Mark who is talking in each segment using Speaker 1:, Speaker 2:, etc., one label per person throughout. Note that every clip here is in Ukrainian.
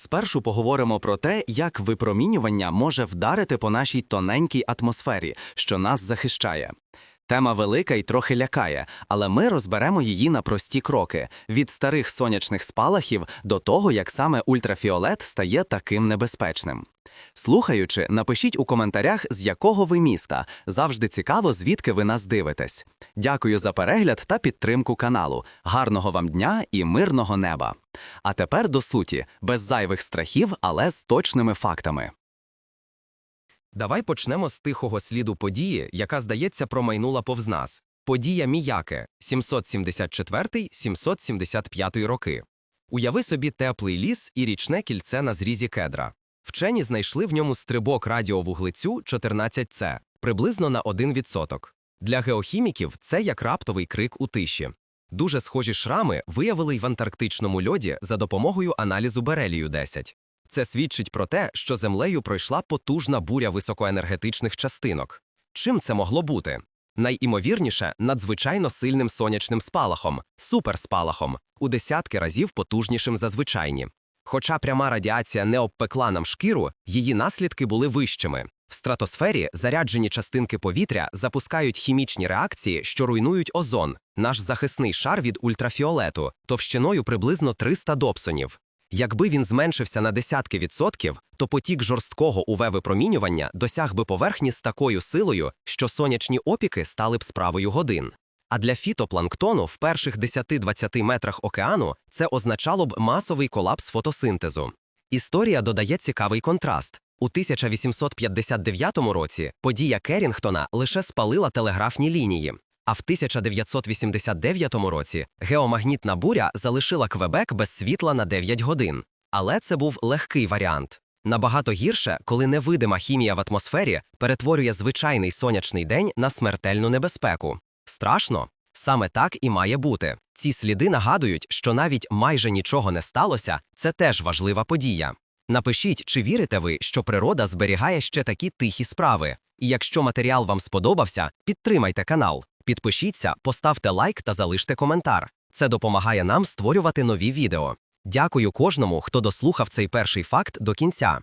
Speaker 1: Спершу поговоримо про те, як випромінювання може вдарити по нашій тоненькій атмосфері, що нас захищає. Тема велика і трохи лякає, але ми розберемо її на прості кроки від старих сонячних спалахів до того, як саме ультрафіолет стає таким небезпечним. Слухаючи, напишіть у коментарях, з якого ви міста. Завжди цікаво, звідки ви нас дивитесь. Дякую за перегляд та підтримку каналу. Гарного вам дня і мирного неба. А тепер до суті, без зайвих страхів, але з точними фактами.
Speaker 2: Давай почнемо з тихого сліду події, яка, здається, промайнула повз нас. Подія Міяке 774-775 роки. Уяви собі теплий ліс і річне кільце на зрізі кедра. Вчені знайшли в ньому стрибок радіовуглецю 14С, приблизно на 1%. Для геохіміків це як раптовий крик у тиші. Дуже схожі шрами виявили й в антарктичному льоді за допомогою аналізу берелію 10. Це свідчить про те, що землею пройшла потужна буря високоенергетичних частинок. Чим це могло бути? Найімовірніше, надзвичайно сильним сонячним спалахом, суперспалахом, у десятки разів потужнішим за звичайні. Хоча пряма радіація не обпекла нам шкіру, її наслідки були вищими. В стратосфері заряджені частинки повітря запускають хімічні реакції, що руйнують озон, наш захисний шар від ультрафіолету, товщиною приблизно 300 добсонів. Якби він зменшився на десятки відсотків, то потік жорсткого УВ-випромінювання досяг би поверхні з такою силою, що сонячні опіки стали б справою годин. А для фітопланктону в перших 10-20 метрах океану це означало б масовий колапс фотосинтезу. Історія додає цікавий контраст. У 1859 році подія Керрінгтона лише спалила телеграфні лінії, а в 1989 році геомагнітна буря залишила Квебек без світла на 9 годин. Але це був легкий варіант. Набагато гірше, коли невидима хімія в атмосфері перетворює звичайний сонячний день на смертельну небезпеку. Страшно? Саме так і має бути. Ці сліди нагадують, що навіть майже нічого не сталося, це теж важлива подія. Напишіть, чи вірите ви, що природа зберігає ще такі тихі справи. І якщо матеріал вам сподобався, підтримайте канал, підпишіться, поставте лайк та залиште коментар. Це допомагає нам створювати нові відео. Дякую кожному, хто дослухав цей перший факт до кінця.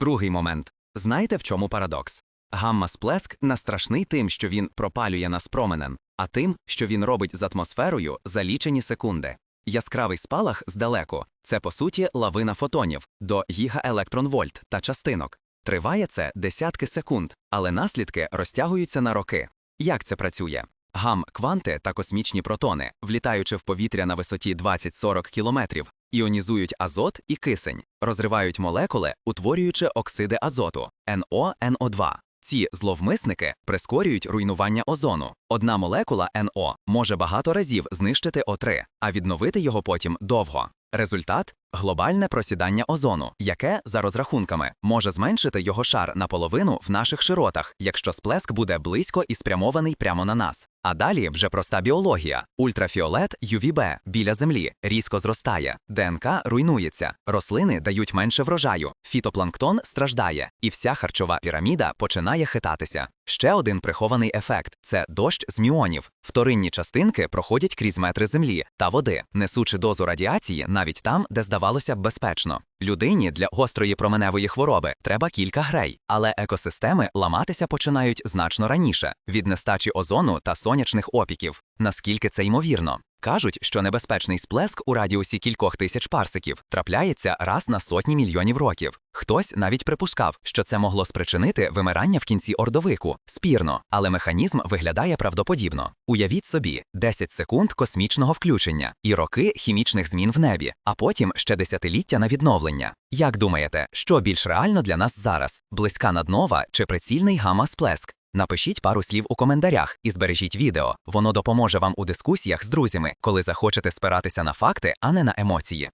Speaker 1: Другий момент. Знаєте, в чому парадокс? Гамма-сплеск не страшний тим, що він пропалює нас променем, а тим, що він робить з атмосферою за лічені секунди. Яскравий спалах здалеку це по суті лавина фотонів до гігаелектронвольт та частинок. Триває це десятки секунд, але наслідки розтягуються на роки. Як це працює? Гам-кванти та космічні протони, влітаючи в повітря на висоті 20-40 кілометрів, іонізують азот і кисень, розривають молекули, утворюючи оксиди азоту НО, НО2. Ці зловмисники прискорюють руйнування озону. Одна молекула НО може багато разів знищити О3, а відновити його потім довго. Результат глобальне просідання озону, яке, за розрахунками, може зменшити його шар наполовину в наших широтах, якщо сплеск буде близько і спрямований прямо на нас. А далі вже проста біологія: ультрафіолет UVB біля землі різко зростає, ДНК руйнується, рослини дають менше врожаю, фітопланктон страждає, і вся харчова піраміда починає хитатися. Ще один прихований ефект це дощ з міонів. Вторинні частинки проходять крізь метри землі та води, несучи дозу радіації навіть там, де здавалося б безпечно. Людині для гострої променевої хвороби треба кілька грей, але екосистеми ламатися починають значно раніше від нестачі озону та сонячних опіків. Наскільки це ймовірно? Кажуть, що небезпечний сплеск у радіусі кількох тисяч парсиків трапляється раз на сотні мільйонів років. Хтось навіть припускав, що це могло спричинити вимирання в кінці ордовику. Спірно, але механізм виглядає правдоподібно. Уявіть собі, 10 секунд космічного включення і роки хімічних змін в небі, а потім ще десятиліття на відновлення. Як думаєте, що більш реально для нас зараз? Близька наднова чи прицільний гамма-сплеск? Напишіть пару слів у коментарях і збережіть відео. Воно допоможе вам у дискусіях з друзями, коли захочете спиратися на факти, а не на емоції.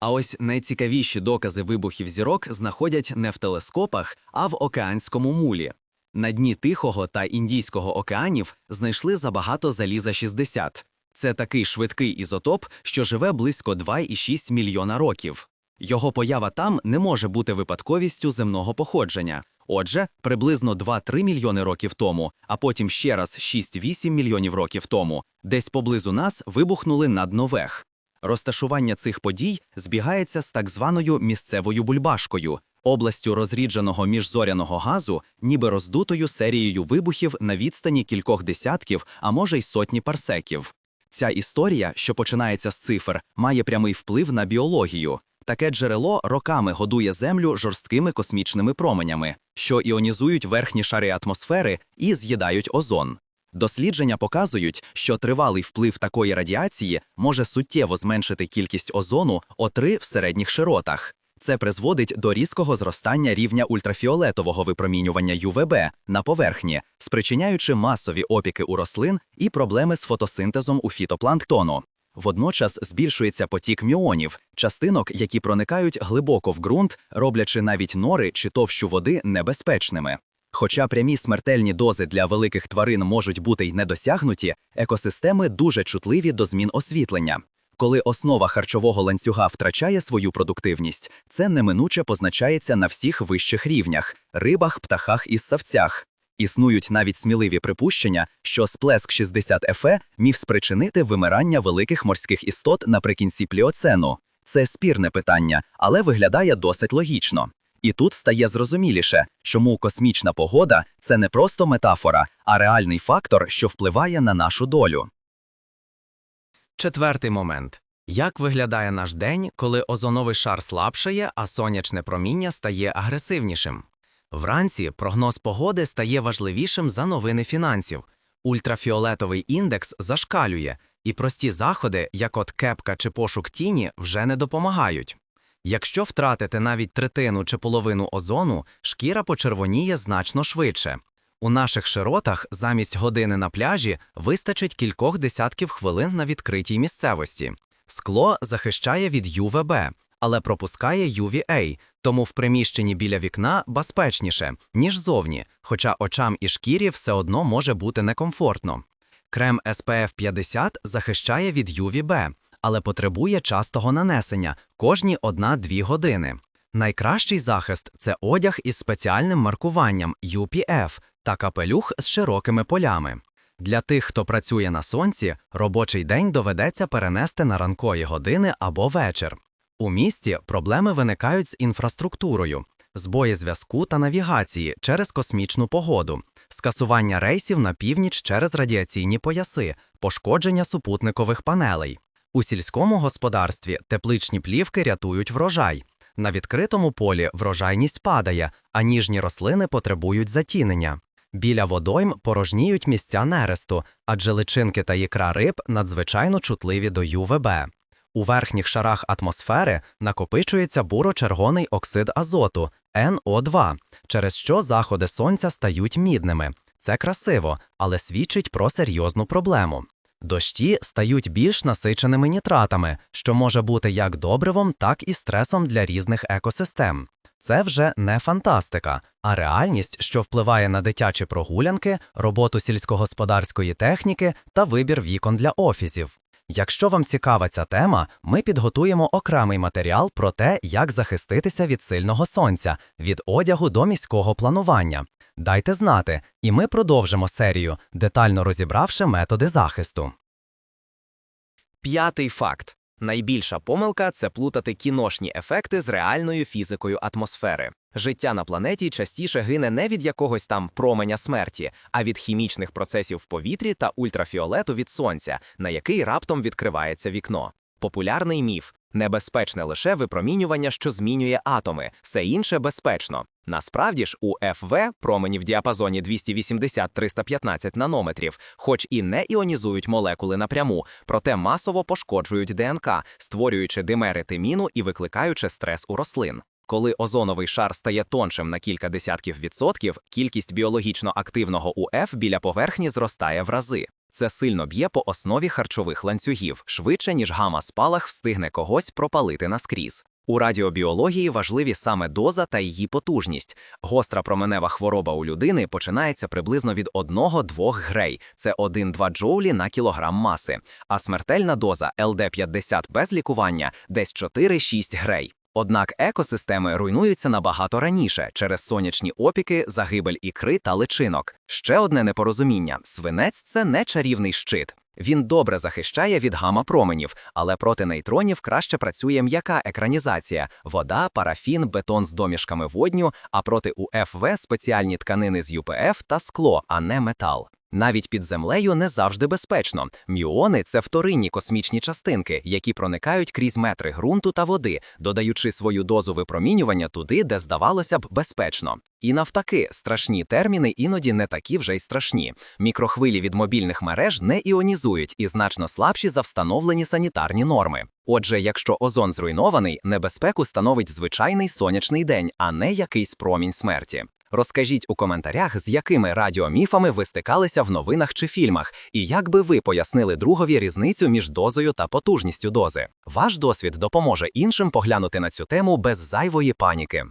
Speaker 1: А ось найцікавіші докази вибухів зірок знаходять не в телескопах, а в океанському мулі. На дні Тихого та Індійського океанів знайшли забагато заліза 60. Це такий швидкий ізотоп, що живе близько 2,6 мільйона років. Його поява там не може бути випадковістю земного походження. Отже, приблизно 2-3 мільйони років тому, а потім ще раз 6-8 мільйонів років тому, десь поблизу нас вибухнули надновех. Розташування цих подій збігається з так званою місцевою бульбашкою, областю розрідженого міжзоряного газу, ніби роздутою серією вибухів на відстані кількох десятків, а може й сотні парсеків. Ця історія, що починається з цифр, має прямий вплив на біологію. Таке джерело роками годує Землю жорсткими космічними променями, що іонізують верхні шари атмосфери і з'їдають озон. Дослідження показують, що тривалий вплив такої радіації може суттєво зменшити кількість озону О3 в середніх широтах. Це призводить до різкого зростання рівня ультрафіолетового випромінювання ЮВБ на поверхні, спричиняючи масові опіки у рослин і проблеми з фотосинтезом у фітопланктону. Водночас збільшується потік мюонів, частинок, які проникають глибоко в ґрунт, роблячи навіть нори чи товщу води небезпечними. Хоча прямі смертельні дози для великих тварин можуть бути й недосягнуті, екосистеми дуже чутливі до змін освітлення. Коли основа харчового ланцюга втрачає свою продуктивність, це неминуче позначається на всіх вищих рівнях рибах, птахах і ссавцях. Існують навіть сміливі припущення, що сплеск 60 ФЕ міг спричинити вимирання великих морських істот наприкінці пліоцену. Це спірне питання, але виглядає досить логічно. І тут стає зрозуміліше, чому космічна погода це не просто метафора, а реальний фактор, що впливає на нашу долю.
Speaker 2: Четвертий момент. Як виглядає наш день, коли озоновий шар слабшає, а сонячне проміння стає агресивнішим? Вранці прогноз погоди стає важливішим за новини фінансів. Ультрафіолетовий індекс зашкалює, і прості заходи, як от кепка чи пошук тіні, вже не допомагають. Якщо втратити навіть третину чи половину озону, шкіра почервоніє значно швидше. У наших широтах замість години на пляжі вистачить кількох десятків хвилин на відкритій місцевості. Скло захищає від ЮВБ, але пропускає UVA, тому в приміщенні біля вікна безпечніше, ніж зовні, хоча очам і шкірі все одно може бути некомфортно. Крем SPF 50 захищає від UVB, але потребує частого нанесення кожні 1-2 години. Найкращий захист це одяг із спеціальним маркуванням UPF та капелюх з широкими полями. Для тих, хто працює на сонці, робочий день доведеться перенести на ранкові години або вечір. У місті проблеми виникають з інфраструктурою, збої зв'язку та навігації через космічну погоду, скасування рейсів на північ через радіаційні пояси, пошкодження супутникових панелей. У сільському господарстві тепличні плівки рятують врожай. На відкритому полі врожайність падає, а ніжні рослини потребують затінення. Біля водойм порожніють місця нересту, адже личинки та ікра риб надзвичайно чутливі до ЮВБ. У верхніх шарах атмосфери накопичується буро-червоний оксид азоту НО2, через що заходи сонця стають мідними. Це красиво, але свідчить про серйозну проблему. Дощі стають більш насиченими нітратами, що може бути як добривом, так і стресом для різних екосистем. Це вже не фантастика, а реальність, що впливає на дитячі прогулянки, роботу сільськогосподарської техніки та вибір вікон для офісів. Якщо вам цікава ця тема, ми підготуємо окремий матеріал про те, як захиститися від сильного сонця, від одягу до міського планування. Дайте знати, і ми продовжимо серію, детально розібравши методи захисту. П'ятий факт. Найбільша помилка це плутати кіношні ефекти з реальною фізикою атмосфери. Життя на планеті частіше гине не від якогось там променя смерті, а від хімічних процесів в повітрі та ультрафіолету від сонця, на який раптом відкривається вікно. Популярний міф небезпечне лише випромінювання, що змінює атоми, все інше безпечно. Насправді ж, у ФВ промені в діапазоні 280-315 нанометрів, хоч і не іонізують молекули напряму, проте масово пошкоджують ДНК, створюючи димери тиміну і викликаючи стрес у рослин. Коли озоновий шар стає тоншим на кілька десятків відсотків, кількість біологічно активного УФ біля поверхні зростає в рази. Це сильно б'є по основі харчових ланцюгів, швидше, ніж гама-спалах встигне когось пропалити наскрізь. У радіобіології важливі саме доза та її потужність. Гостра променева хвороба у людини починається приблизно від 1-2 грей, це 1-2 джоулі на кілограм маси, а смертельна доза ЛД-50 без лікування десь 4-6 грей.
Speaker 1: Однак екосистеми руйнуються набагато раніше через сонячні опіки, загибель ікри та личинок. Ще одне непорозуміння: свинець це не чарівний щит. Він добре захищає від гама-променів, але проти нейтронів краще працює м'яка екранізація: вода, парафін, бетон з домішками водню, а проти УФВ спеціальні тканини з ЮПФ та скло, а не метал. Навіть під землею не завжди безпечно. Мюони це вторинні космічні частинки, які проникають крізь метри ґрунту та води, додаючи свою дозу випромінювання туди, де здавалося б безпечно. І навтаки, страшні терміни іноді не такі вже й страшні. Мікрохвилі від мобільних мереж не іонізують і значно слабші за встановлені санітарні норми. Отже, якщо озон зруйнований, небезпеку становить звичайний сонячний день, а не якийсь промінь смерті. Розкажіть у коментарях, з якими радіоміфами ви стикалися в новинах чи фільмах, і як би ви пояснили другові різницю між дозою та потужністю дози. Ваш досвід допоможе іншим поглянути на цю тему без зайвої паніки.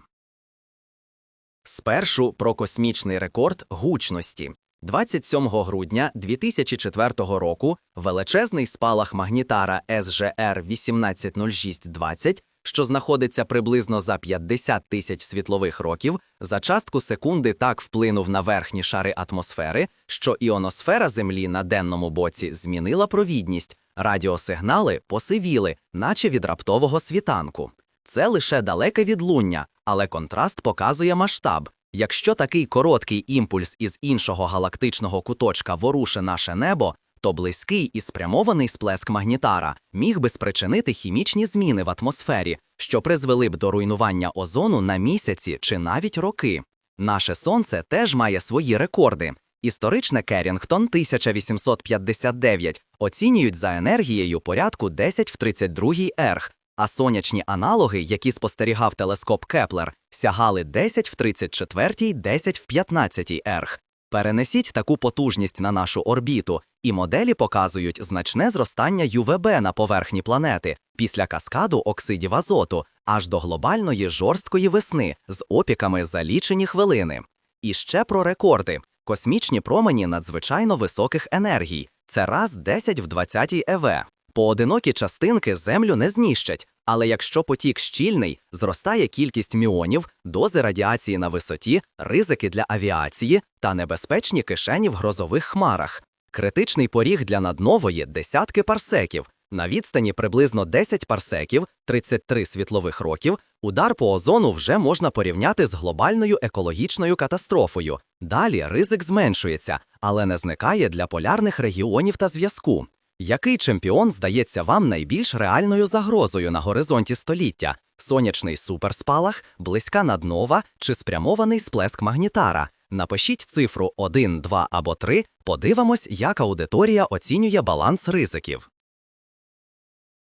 Speaker 1: Спершу про космічний рекорд гучності. 27 грудня 2004 року величезний спалах магнітара SGR 180620, що знаходиться приблизно за 50 тисяч світлових років, за частку секунди так вплинув на верхні шари атмосфери, що іоносфера Землі на денному боці змінила провідність, радіосигнали посивіли, наче від раптового світанку. Це лише далеке відлуння, але контраст показує масштаб. Якщо такий короткий імпульс із іншого галактичного куточка воруше наше небо, то близький і спрямований сплеск магнітара міг би спричинити хімічні зміни в атмосфері, що призвели б до руйнування озону на місяці чи навіть роки. Наше сонце теж має свої рекорди. Історичне Керрінгтон 1859 оцінюють за енергією порядку 10 в 32 ерг, а сонячні аналоги, які спостерігав телескоп Кеплер, сягали 10 в 34, 10 в 15 ерг. Перенесіть таку потужність на нашу орбіту, і моделі показують значне зростання ЮВБ на поверхні планети після каскаду оксидів азоту аж до глобальної жорсткої весни з опіками за лічені хвилини. І ще про рекорди. Космічні промені надзвичайно високих енергій. Це раз 10 в 20 ЕВ. Поодинокі частинки Землю не знищать, але якщо потік щільний, зростає кількість міонів, дози радіації на висоті, ризики для авіації та небезпечні кишені в грозових хмарах. Критичний поріг для наднової десятки парсеків. На відстані приблизно 10 парсеків, 33 світлових років, удар по озону вже можна порівняти з глобальною екологічною катастрофою. Далі ризик зменшується, але не зникає для полярних регіонів та зв'язку. Який чемпіон здається вам найбільш реальною загрозою на горизонті століття? Сонячний суперспалах, близька наднова чи спрямований сплеск магнітара? Напишіть цифру 1, 2 або 3, подивимось, як аудиторія оцінює баланс ризиків.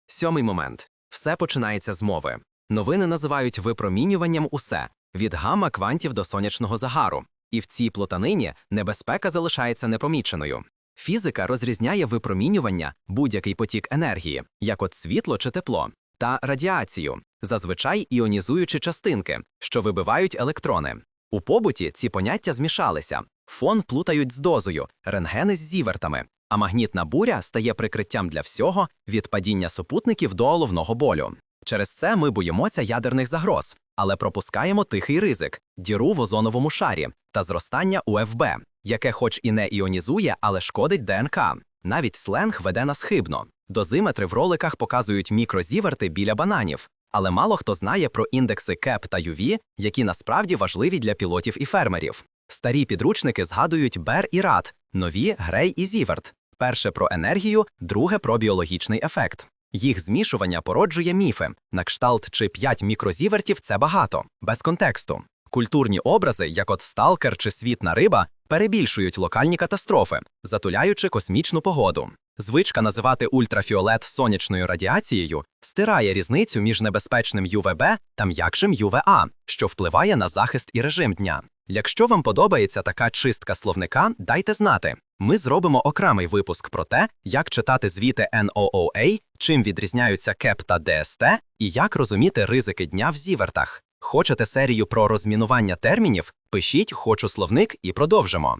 Speaker 2: Сьомий момент. Все починається з мови. Новини називають випромінюванням усе від гамма квантів до сонячного загару. І в цій плутанині небезпека залишається непоміченою. Фізика розрізняє випромінювання, будь-який потік енергії, як от світло чи тепло, та радіацію, зазвичай іонізуючі частинки, що вибивають електрони. У побуті ці поняття змішалися. Фон плутають з дозою, рентгени з зівертами, а магнітна буря стає прикриттям для всього від падіння супутників до головного болю. Через це ми боїмося ядерних загроз, але пропускаємо тихий ризик, діру в озоновому шарі та зростання УФБ, яке хоч і не іонізує, але шкодить ДНК. Навіть сленг веде нас хибно. Дозиметри в роликах показують мікрозіверти біля бананів, але мало хто знає про індекси КЕП та UV, які насправді важливі для пілотів і фермерів. Старі підручники згадують Бер і Рад, нові Грей і Зіверт. Перше про енергію, друге про біологічний ефект. Їх змішування породжує міфи. На кшталт чи 5 мікрозівертів це багато, без контексту. Культурні образи, як от сталкер чи світна риба, перебільшують локальні катастрофи, затуляючи космічну погоду. Звичка називати ультрафіолет сонячною радіацією стирає різницю між небезпечним ЮВБ та м'якшим ЮВА, що впливає на захист і режим дня. Якщо вам подобається така чистка словника, дайте знати. Ми зробимо окремий випуск про те, як читати звіти NOOA, чим відрізняються КЕП та ДСТ, і як розуміти ризики дня в зівертах. Хочете серію про розмінування термінів? Пишіть Хочу словник і продовжимо.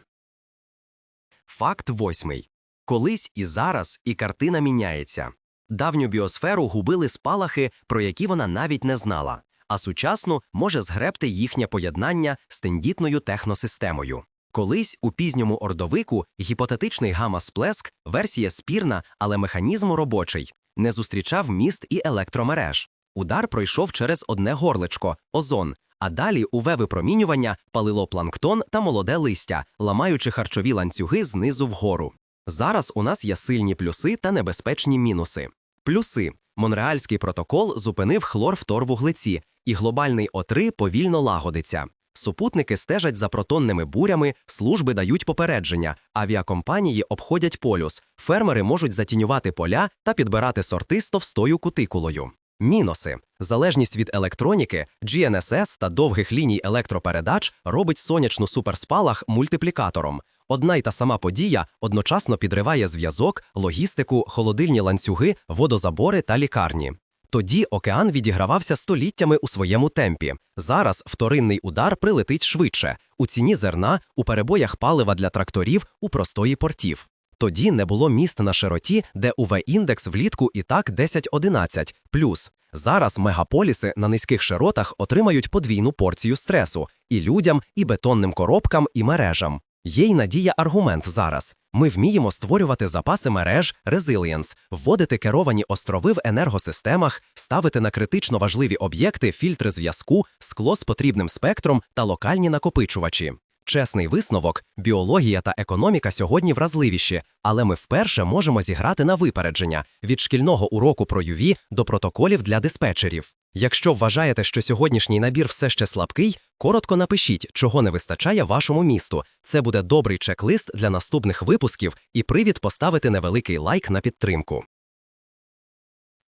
Speaker 2: Факт восьмий. Колись і зараз і картина міняється. Давню біосферу губили спалахи, про які вона навіть не знала. а сучасну може згребти їхнє поєднання з тендітною техносистемою. Колись у пізньому ордовику гіпотетичний гамма-сплеск, версія спірна, але механізм робочий, не зустрічав міст і електромереж. Удар пройшов через одне горличко озон, а далі УВ-випромінювання палило планктон та молоде листя, ламаючи харчові ланцюги знизу вгору. Зараз у нас є сильні плюси та небезпечні мінуси. Плюси Монреальський протокол зупинив хлорфторвуглеці, і глобальний О3 повільно лагодиться. Супутники стежать за протонними бурями, служби дають попередження, авіакомпанії обходять полюс, фермери можуть затінювати поля та підбирати сорти з товстою кутикулою. Мінуси залежність від електроніки, GNSS та довгих ліній електропередач робить сонячну суперспалах мультиплікатором. Одна й та сама подія одночасно підриває зв'язок, логістику, холодильні ланцюги, водозабори та лікарні. Тоді океан відігравався століттями у своєму темпі. Зараз вторинний удар прилетить швидше у ціні зерна, у перебоях палива для тракторів, у простої портів. Тоді не було міст на широті, де УВ-індекс влітку і так 10-11. Плюс зараз мегаполіси на низьких широтах отримають подвійну порцію стресу і людям, і бетонним коробкам, і мережам. Є й надія аргумент зараз. Ми вміємо створювати запаси мереж, резилієнс, вводити керовані острови в енергосистемах, ставити на критично важливі об'єкти фільтри зв'язку, скло з потрібним спектром та локальні накопичувачі. Чесний висновок, біологія та економіка сьогодні вразливіші, але ми вперше можемо зіграти на випередження від шкільного уроку про UV до протоколів для диспетчерів. Якщо вважаєте, що сьогоднішній набір все ще слабкий, коротко напишіть, чого не вистачає вашому місту. Це буде добрий чек-лист для наступних випусків і привід поставити невеликий лайк на підтримку.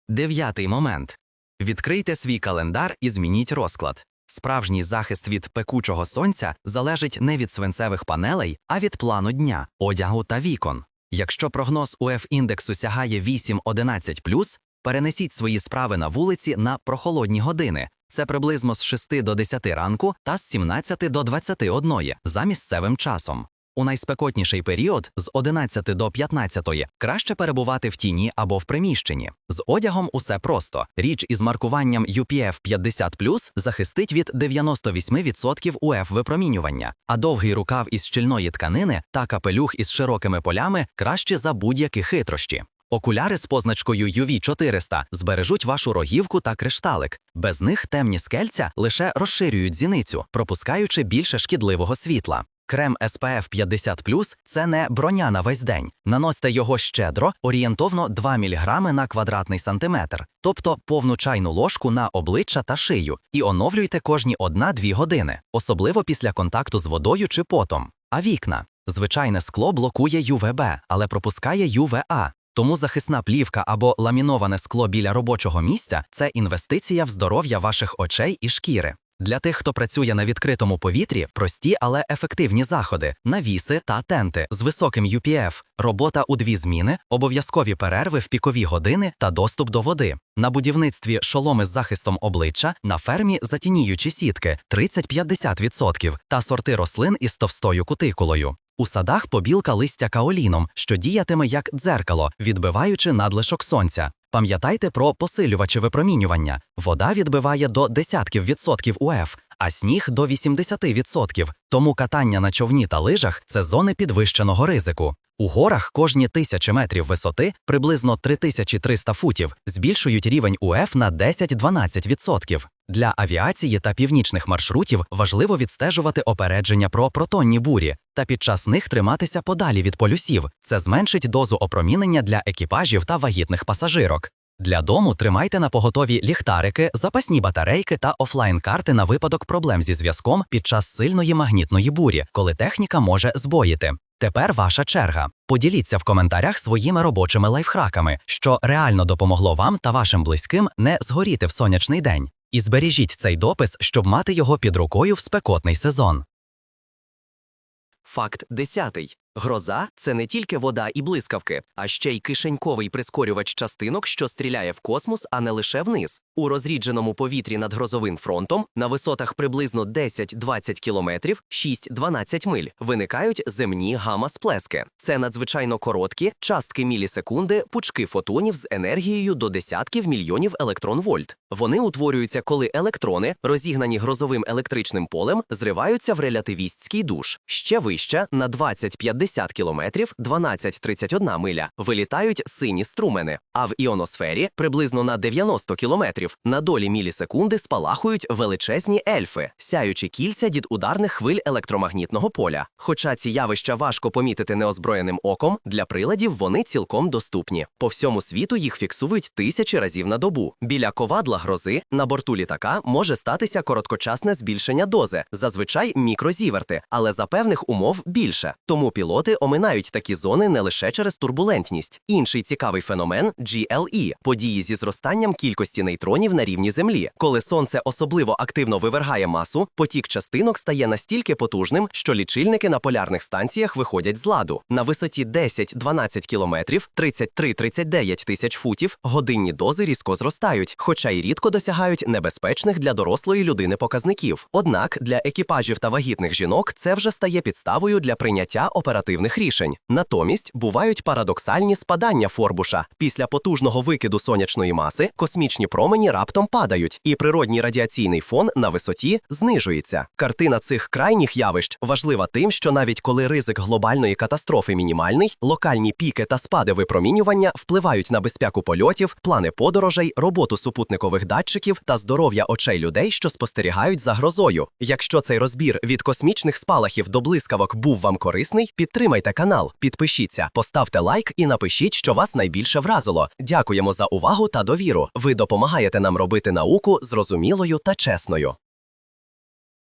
Speaker 1: Дев'ятий момент. Відкрийте свій календар і змініть розклад. Справжній захист від пекучого сонця залежить не від свинцевих панелей, а від плану дня, одягу та вікон. Якщо прогноз УФ-індексу сягає 8-11+, перенесіть свої справи на вулиці на прохолодні години. Це приблизно з 6 до 10 ранку та з 17 до 21 за місцевим часом. У найспекотніший період з 11 до 15 краще перебувати в тіні або в приміщенні. З одягом усе просто. Річ із маркуванням UPF 50+, захистить від 98% УФ випромінювання, а довгий рукав із щільної тканини та капелюх із широкими полями краще за будь-які хитрощі. Окуляри з позначкою UV400 збережуть вашу рогівку та кришталик. Без них темні скельця лише розширюють зіницю, пропускаючи більше шкідливого світла. Крем SPF 50 – це не броня на весь день. Наносьте його щедро, орієнтовно 2 мг на квадратний сантиметр, тобто повну чайну ложку на обличчя та шию, і оновлюйте кожні 1-2 години, особливо після контакту з водою чи потом. А вікна. Звичайне скло блокує ЮВБ, але пропускає ЮВА. Тому захисна плівка або ламіноване скло біля робочого місця це інвестиція в здоров'я ваших очей і шкіри. Для тих, хто працює на відкритому повітрі, прості, але ефективні заходи, навіси та тенти з високим UPF, робота у дві зміни, обов'язкові перерви в пікові години та доступ до води. На будівництві шоломи з захистом обличчя, на фермі затініючі сітки 30-50% та сорти рослин із товстою кутикулою. У садах побілка листя каоліном, що діятиме як дзеркало, відбиваючи надлишок сонця. Пам'ятайте про посилювачі випромінювання. Вода відбиває до десятків відсотків УФ, а сніг до 80%. Тому катання на човні та лижах це зони підвищеного ризику. У горах кожні тисячі метрів висоти, приблизно 3300 футів, збільшують рівень УФ на 10-12%. Для авіації та північних маршрутів важливо відстежувати опередження про протонні бурі та під час них триматися подалі від полюсів. Це зменшить дозу опромінення для екіпажів та вагітних пасажирок. Для дому тримайте на поготові ліхтарики, запасні батарейки та офлайн-карти на випадок проблем зі зв'язком під час сильної магнітної бурі, коли техніка може збоїти. Тепер ваша черга. Поділіться в коментарях своїми робочими лайфхаками, що реально допомогло вам та вашим близьким не згоріти в сонячний день. І збережіть цей допис, щоб мати його під рукою в спекотний сезон.
Speaker 2: Факт 10.
Speaker 3: Гроза це не тільки вода і блискавки, а ще й кишеньковий прискорювач частинок, що стріляє в космос, а не лише вниз. У розрідженому повітрі над грозовим фронтом на висотах приблизно 10-20 кілометрів, 6-12 миль, виникають земні гамма-сплески. Це надзвичайно короткі частки мілісекунди, пучки фотонів з енергією до десятків мільйонів електрон-вольт. Вони утворюються, коли електрони, розігнані грозовим електричним полем, зриваються в релятивістський душ. Ще вище, на 20-50 кілометрів, 12-31 миля, вилітають сині струмени, а в іоносфері приблизно на 90 кілометрів на долі мілісекунди спалахують величезні ельфи, сяючі кільця від ударних хвиль електромагнітного поля. Хоча ці явища важко помітити неозброєним оком, для приладів вони цілком доступні. По всьому світу їх фіксують тисячі разів на добу. Біля ковадла грози на борту літака може статися короткочасне збільшення дози, зазвичай мікрозіверти, але за певних умов більше. Тому пілоти оминають такі зони не лише через турбулентність. Інший цікавий феномен GLE – події зі зростанням кількості нейтронів на рівні Землі. Коли сонце особливо активно вивергає масу, потік частинок стає настільки потужним, що лічильники на полярних станціях виходять з ладу. На висоті 10-12 кілометрів, 33-39 тисяч футів, годинні дози різко зростають, хоча й рідко досягають небезпечних для дорослої людини показників. Однак для екіпажів та вагітних жінок це вже стає підставою для прийняття оперативних рішень. Натомість бувають парадоксальні спадання Форбуша. Після потужного викиду сонячної маси космічні промені раптом падають, і природній радіаційний фон на висоті знижується. Картина цих крайніх явищ важлива тим, що навіть коли ризик глобальної катастрофи мінімальний, локальні піки та спади випромінювання впливають на безпеку польотів, плани подорожей, роботу супутникових датчиків та здоров'я очей людей, що спостерігають за грозою. Якщо цей розбір від космічних спалахів до блискавок був вам корисний, підтримайте канал, підпишіться, поставте лайк і напишіть, що вас найбільше вразило. Дякуємо за увагу та довіру. Ви допомагаєте нам робити науку зрозумілою та чесною.